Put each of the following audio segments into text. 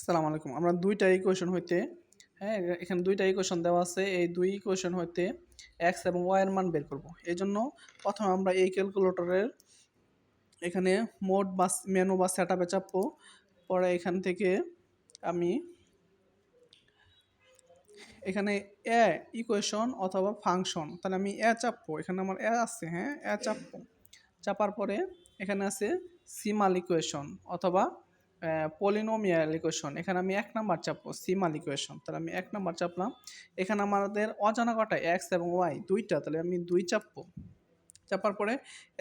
আসসালামু আলাইকুম। আমরা দুইটা ইকুয়েশন হইতে হ্যাঁ এখানে দুইটা ইকুয়েশন দেওয়া আছে, এই দুই ইকুয়েশন হইতে এক্স এবং ওয়াই এর মান বের করব। এই জন্য প্রথমে আমরা এই ক্যালকুলেটরের এখানে মোড বা মেনু বা সেট আপে চাপবো। পরে এখান থেকে আমি এখানে এ ইকুয়েশন অথবা ফাংশন তাহলে আমি এ চাপবো। এখানে আমার এ আছে হ্যাঁ এ চাপবো। চাপার পরে এখানে আছে সিমাল ইকুয়েশন অথবা পলিনোমিয়াল ইকুয়েশন এখানে আমি এক নাম্বার চাপবো সিমাল ইকুয়েশন তাহলে আমি এক নাম্বার চাপলাম। এখানে আমাদের অজানা কটা এক্স এবং ওয়াই দুইটা। তাহলে আমি দুই চাপবো। চাপার পরে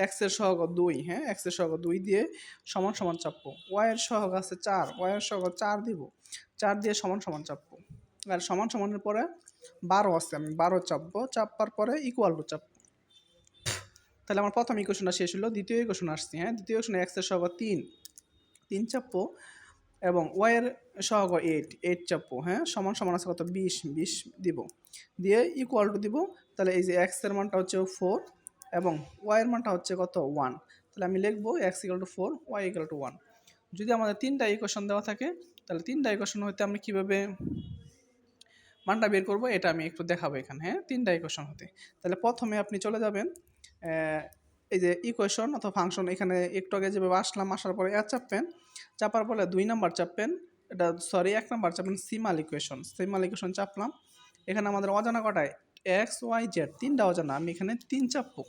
এক্সের সহগ দুই হ্যাঁ? এক্সের সহগ দুই দিয়ে সমান সমান চাপবো। ওয়াইয়ের সহগ আছে চার ওয়াইয়ের সহগ চার দিব। চার দিয়ে সমান সমান চাপবো। আর সমান সমানের পরে বারো আছে, আমি বারো চাপবো। চাপার পরে ইকুয়াল টু চাপবো। তাহলে আমার প্রথম ইকুয়েশনটা শেষ হলো, দ্বিতীয় ইকুয়েশন আসছি হ্যাঁ? দ্বিতীয় ইকুয়েশনে এক্সের সহগ তিন। তিন চাপ্পো এবং ওয়াইয়ের সহগ এইট এইট চাপ্পো হ্যাঁ? সমান সমান আছে কত? বিশ বিশ দিব। দিয়ে ইকুয়াল টু দিব, তাহলে এই যে এক্সের মানটা হচ্ছে ফোর এবং ওয়াইয়ের মানটা হচ্ছে কত? ওয়ান তাহলে আমি লিখব X equal to four Y equal to one যদি আমাদের তিনটা ইকুয়েশন দেওয়া থাকে, তাহলে তিনটা ইকুয়েশন হতে আমরা কীভাবে মানটা বের করব? এটা আমি একটু দেখাবো এখানে হ্যাঁ? তিনটা ইকুয়েশন হতে। তাহলে প্রথমে আপনি চলে যাবেন এই যে ইকুয়েশন অথবা ফাংশন এখানে একটু আগে যেভাবে আসলাম, আসার পরে এক চাপবেন চাপার পরে দুই নাম্বার চাপবেন এটা সরি এক নাম্বার চাপবেন সিমাল ইকুয়েশন সিমাল ইকুয়েশন চাপলাম। এখানে আমাদের অজানা কটায়? এক্স ওয়াই জেড তিনটা অজানা, আমি এখানে তিন চাপবো।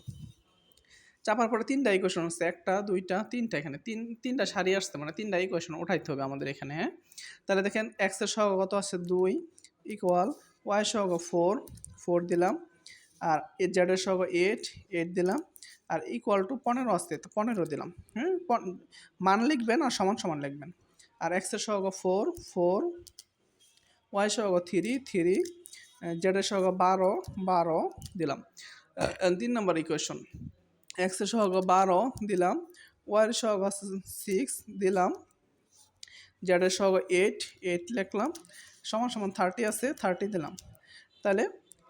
চাপার পরে তিনটা ইকুয়েশন হচ্ছে একটা, দুইটা, তিনটা এখানে, তিন, তিনটা সারি আসছে মানে তিনটা ইকুয়েশন উঠাইতে হবে আমাদের এখানে হ্যাঁ? তাহলে দেখেন এক্সের সহগ কত আছে? দুই ইকুয়াল ওয়াই সহগ ফোর ফোর দিলাম আর এর জেডের সহগ এইট এইট দিলাম আর ইকুয়াল টু পনেরো আসতে তো পনেরো দিলাম। হুম মান লিখবেন আর সমান সমান লিখবেন। আর এক্সের সহগ ফোর ফোর ওয়াই সহগ থ্রি থ্রি জেডের সহগ বারো বারো দিলাম। তিন নম্বর ইকুয়েশন এক্সের সহগ বারো দিলাম ওয়াইয়ের সহগ সিক্স দিলাম জেডের সহগ এইট এইট লিখলাম, সমান সমান থার্টি আছে থার্টি দিলাম। তাহলে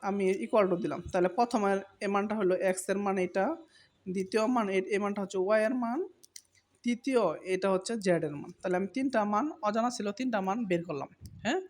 আমি ইকুয়াল টু দিলাম। তাহলে প্রথমের এ মানটা হলো এক্সের মান এটা, দ্বিতীয় মান এই মানটা হচ্ছে ওয়াই এর মান, তৃতীয় এটা হচ্ছে জেড এর মান। তাহলে আমি তিনটা মান, অজানা ছিল তিনটা মান বের করলাম হ্যাঁ?